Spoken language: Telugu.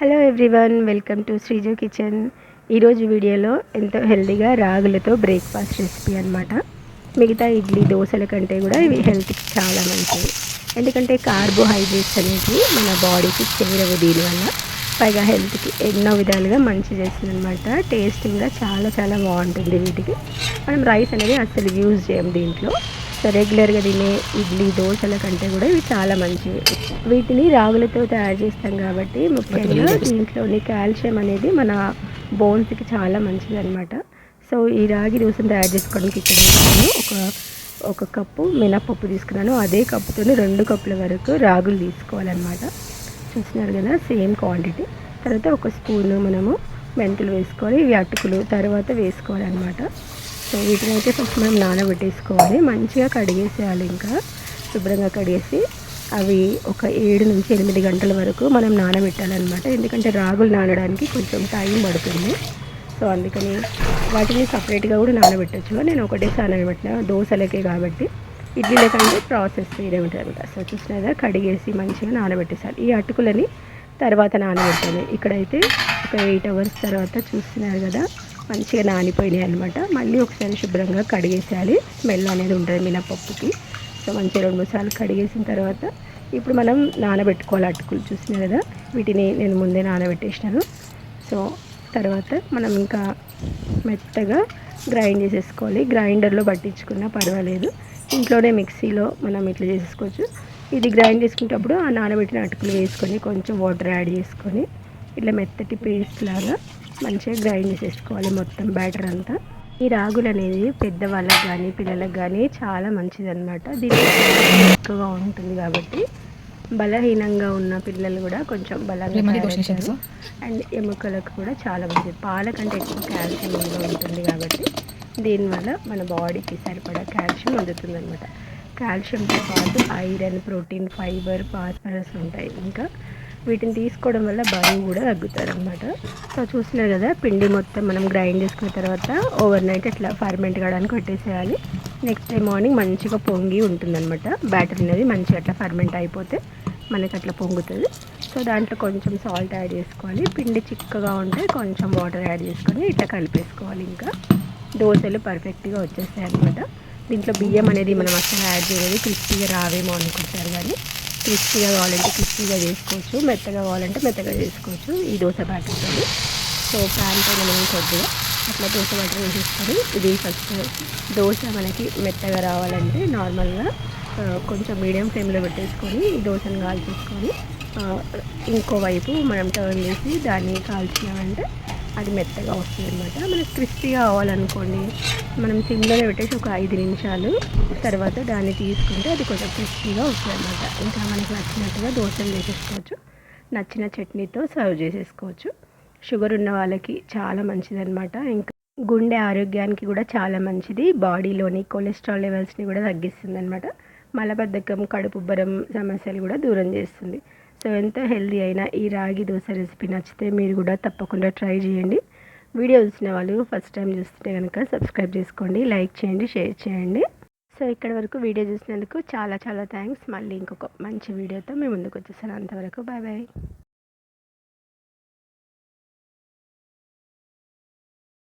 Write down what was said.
Hello everyone welcome to Sreeju kitchen ఈరోజు వీడియోలో ఎంతో హెల్తీగా రాగులతో బ్రేక్ఫాస్ట్ రెసిపీ అనమాట మిగతా ఇడ్లీ దోశల కంటే కూడా ఇవి హెల్త్కి చాలా మంచివి. ఎందుకంటే కార్బోహైడ్రేట్స్ అనేవి మన బాడీకి చేరవు దీనివల్ల పైగా హెల్త్కి ఎన్నో విధాలుగా మంచి చేస్తుంది అనమాట టేస్ట్ కూడా చాలా చాలా బాగుంటుంది వీటికి. మనం రైస్ అనేది అసలు యూజ్ చేయం దీంట్లో. రెగ్యులర్గా తినే ఇడ్లీ దోశల కంటే కూడా ఇవి చాలా మంచివి. వీటిని రాగులతో తయారు చేస్తాం కాబట్టి ముఖ్యంగా దీంట్లోని కాల్షియం అనేది మన బోన్స్కి చాలా మంచిది అనమాట సో ఈ రాగి దోశను తయారు చేసుకోవడానికి ఇక్కడ నేను ఒక ఒక కప్పు మినపప్పు తీసుకున్నాను. అదే కప్పుతో రెండు కప్పుల వరకు రాగులు తీసుకోవాలన్నమాట. చూస్తున్నారు కదా సేమ్ క్వాంటిటీ తర్వాత ఒక స్పూను మనము మెంతులు వేసుకోవాలి ఇవి అటుకులు తర్వాత వేసుకోవాలన్నమాట. సో వీటిని అయితే ఫస్ట్ మనం నానబెట్టేసుకోవాలి. మంచిగా కడిగేసేయాలి ఇంకా. శుభ్రంగా కడిగేసి అవి ఒక ఏడు నుంచి ఎనిమిది గంటల వరకు మనం నానబెట్టాలన్నమాట. ఎందుకంటే రాగులు నానడానికి కొంచెం టైం పడుతుంది. సో అందుకని వాటిని సపరేట్గా కూడా నానబెట్టచ్చు. నేను ఒకటే నానబెట్టిన దోశలకే కాబట్టి. ఇడ్లీల కంటే ప్రాసెస్ వేరే ఉంటుంది అనమాట సో చూసినదా? కడిగేసి మంచిగా నానబెట్టేసాలి. ఈ అటుకులని తర్వాత నానబెట్టాలి ఇక్కడైతే ఒక ఎయిట్ అవర్స్ తర్వాత చూస్తున్నారు కదా. మంచిగా నానిపోయినాయి అనమాట మళ్ళీ ఒకసారి శుభ్రంగా కడిగేసేయాలి. స్మెల్ అనేది ఉంటుంది మినపప్పుకి. సో మంచిగా రెండు మూడు సార్లు కడిగేసిన తర్వాత ఇప్పుడు మనం నానబెట్టుకోవాలి అటుకులు. చూసినా కదా? వీటిని నేను ముందే నానబెట్టేసినాను. సో తర్వాత మనం ఇంకా మెత్తగా గ్రైండ్ చేసేసుకోవాలి. గ్రైండర్లో పట్టించుకున్నా పర్వాలేదు. ఇంట్లోనే మిక్సీలో మనం ఇట్లా చేసేసుకోవచ్చు. ఇది గ్రైండ్ చేసుకునేటప్పుడు ఆ నానబెట్టిన అటుకులు వేసుకొని కొంచెం వాటర్ యాడ్ చేసుకొని ఇట్లా మెత్తటి పేస్ట్ లాగా మంచిగా గ్రైండ్ చేసేసుకోవాలి మొత్తం బ్యాటర్ అంతా. ఈ రాగులు అనేది పెద్దవాళ్ళకి కానీ పిల్లలకు కానీ చాలా మంచిది అనమాట దీని ఎక్కువగా ఉంటుంది కాబట్టి బలహీనంగా ఉన్న పిల్లలు కూడా కొంచెం బలంగా అండ్ ఎముకలకు కూడా చాలా మంచిది. పాల కంటే ఎక్కువ కాల్షియం ఉంటుంది కాబట్టి దీనివల్ల మన బాడీకి సరిపడా కాల్షియం అందుతుంది అనమాట కాల్షియంతో పాటు ఐరన్ ప్రోటీన్ ఫైబర్ ఫాస్ఫరస్ ఉంటాయి. ఇంకా వీటిని తీసుకోవడం వల్ల బరువు కూడా తగ్గుతారు అనమాట సో చూస్తున్నారు కదా పిండి మొత్తం మనం గ్రైండ్ చేసుకున్న తర్వాత ఓవర్ నైట్ అట్లా ఫర్మెంట్ కావడానికి పెట్టేసేయాలి నెక్స్ట్ డే మార్నింగ్ మంచిగా పొంగి ఉంటుందన్నమాట. బ్యాటర్ అనేది మంచిగా అట్లా ఫర్మెంట్ అయిపోతే మనకి అట్లా పొంగుతుంది. సో దాంట్లో కొంచెం సాల్ట్ యాడ్ చేసుకోవాలి. పిండి చిక్కగా ఉంటే కొంచెం వాటర్ యాడ్ చేసుకొని ఇట్లా కలిపేసుకోవాలి ఇంకా. దోశలు పర్ఫెక్ట్గా వచ్చేస్తాయి అనమాట దీంట్లో బియ్యం అనేది మనం అసలు యాడ్ చేయలేదు. క్రిస్పీగా రావేమో అనుకుంటారు కానీ క్రిస్పీగా కావాలంటే క్రిస్పీగా చేసుకోవచ్చు మెత్తగా కావాలంటే మెత్తగా చేసుకోవచ్చు ఈ దోశ బ్యాటర్తో సో ప్యాన్ పైన మనం కొద్దిగా అట్లా దోశ బ్యాటర్ వేసేసుకొని ఇది ఫస్ట్ దోశ మనకి మెత్తగా రావాలంటే నార్మల్గా కొంచెం మీడియం ఫ్లేమ్లో పెట్టేసుకొని ఈ దోశను కాల్చేసుకొని ఇంకోవైపు మనం టర్న్ చేసి దాన్ని కాల్చినామంటే అది మెత్తగా వస్తుంది అనమాట మనకి క్రిస్పీగా కావాలనుకోండి మనం సిమ్లోనే పెట్టేసి ఒక ఐదు నిమిషాలు తర్వాత దాన్ని తీసుకుంటే అది కొంచెం క్రిస్పీగా వస్తుంది అనమాట ఇంకా మనకి నచ్చినట్టుగా దోశలు చేసేసుకోవచ్చు నచ్చిన చట్నీతో సర్వ్ చేసేసుకోవచ్చు. షుగర్ ఉన్న వాళ్ళకి చాలా మంచిది అనమాట ఇంకా గుండె ఆరోగ్యానికి కూడా చాలా మంచిది. బాడీలోని కొలెస్ట్రాల్ లెవెల్స్ని కూడా తగ్గిస్తుంది అనమాట మలబద్ధకం కడుపుబ్బరం సమస్యలు కూడా దూరం చేస్తుంది. సో ఎంతో హెల్దీ అయిన ఈ రాగి దోశ రెసిపీ నచ్చితే మీరు కూడా తప్పకుండా ట్రై చేయండి. వీడియో చూసిన వాళ్ళు ఫస్ట్ టైం చూస్తుంటే కనుక సబ్స్క్రైబ్ చేసుకోండి లైక్ చేయండి షేర్ చేయండి. సో ఇక్కడ వరకు వీడియో చూసినందుకు చాలా చాలా థ్యాంక్స్. మళ్ళీ ఇంకొక మంచి వీడియోతో మేము ముందుకు వచ్చేసాను. అంతవరకు బాయ్ బాయ్